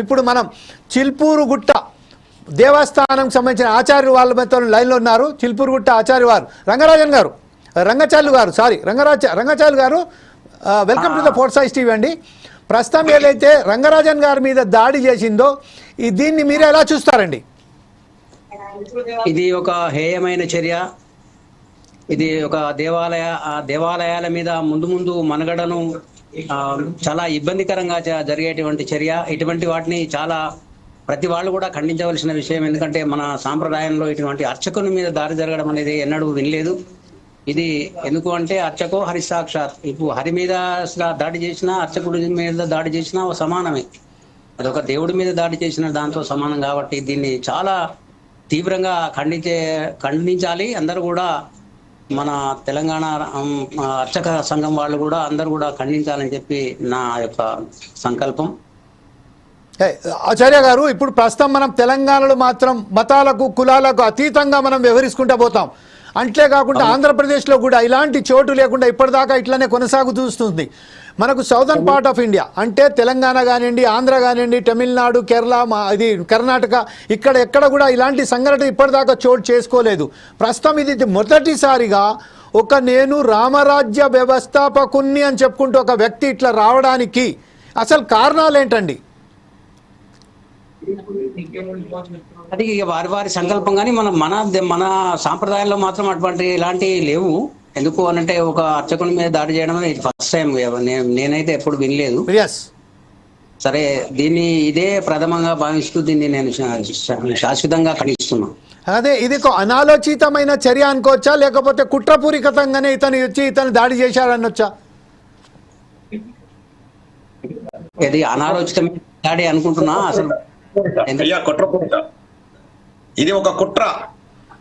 ఇప్పుడు మనం చిల్పూరు గుట్ట దేవస్థానం సంబంధించిన ఆచార్య వాళ్ళ మధ్య లైన్లో ఉన్నారు. చిల్పూరు గుట్ట ఆచార్య వారు. రంగరాజన్ గారు రంగచార్యులు గారు sorry Rangaraja Rangacharyulu garu welcome to the fort size TV అండి. ప్రస్తుతం ఏదైతే రంగరాజన్ గారి మీద దాడి చేసిందో ఈ దీన్ని మీరు ఎలా చూస్తారండి? ఇది ఒక హేయమైన చర్య. ఇది ఒక దేవాలయ ఆ దేవాలయాల మీద ముందు ముందు మనగడను చాలా ఇబ్బందికరంగా జరిగేటువంటి చర్య. ఇటువంటి వాటిని చాలా ప్రతి వాళ్ళు కూడా ఖండించవలసిన విషయం. ఎందుకంటే మన సాంప్రదాయంలో ఇటువంటి అర్చకుని మీద దాడి జరగడం అనేది ఎన్నడూ వినలేదు. ఇది ఎందుకు అంటే అర్చకో హరి సాక్షాత్. ఇప్పుడు హరి మీద దాడి చేసినా అర్చకుడి మీద దాడి చేసినా సమానమే. అదొక దేవుడి మీద దాడి చేసిన దాంతో సమానం కాబట్టి దీన్ని చాలా తీవ్రంగా ఖండించే ఖండించాలి. అందరూ కూడా మన తెలంగాణ అర్చక సంఘం వాళ్ళు కూడా అందరూ కూడా ఖండించాలని చెప్పి నా యొక్క సంకల్పం. ఆచార్య గారు ఇప్పుడు ప్రస్తుతం మనం తెలంగాణలో మాత్రం మతాలకు కులాలకు అతీతంగా మనం వ్యవహరించుకుంటూ పోతాం. అంతేకాకుండా ఆంధ్రప్రదేశ్లో కూడా ఇలాంటి చోటు లేకుండా ఇప్పటిదాకా ఇట్లనే కొనసాగుతూస్తుంది మనకు సౌదర్న్ పార్ట్ ఆఫ్ ఇండియా అంటే తెలంగాణ కానివ్వండి ఆంధ్ర కానివ్వండి తమిళనాడు కేరళ మా ఇది కర్ణాటక ఇక్కడ ఎక్కడ కూడా ఇలాంటి సంఘటన ఇప్పటిదాకా చోటు చేసుకోలేదు. ప్రస్తుతం ఇది మొదటిసారిగా ఒక నేను రామరాజ్య వ్యవస్థాపకుణ్ణి అని చెప్పుకుంటూ ఒక వ్యక్తి ఇట్లా రావడానికి అసలు కారణాలు ఏంటండి అది ఇక వారి వారి సంకల్పం కానీ మన మన మన సాంప్రదాయంలో మాత్రం అటువంటి ఇలాంటివి లేవు. ఎందుకు అనంటే ఒక అర్చకుని మీద దాడి చేయడం అనేది ఫస్ట్ టైం నేనైతే ఎప్పుడు వినలేదు. సరే దీన్ని ఇదే ప్రథమంగా భావిస్తూ దీన్ని నేను శాశ్వతంగా ఖండిస్తున్నా. అదే ఇది ఒక అనాలోచితమైన చర్య అనుకోవచ్చా? లేకపోతే కుట్రపూరితంగానే ఇతను వచ్చి ఇతను దాడి చేశాడనొచ్చా ఇది అనాలోచితమైన దాడి అనుకుంటున్నా? అసలు ఎందుకు- అయ్యా కుట్రపూరిత ఇది ఒక కుట్ర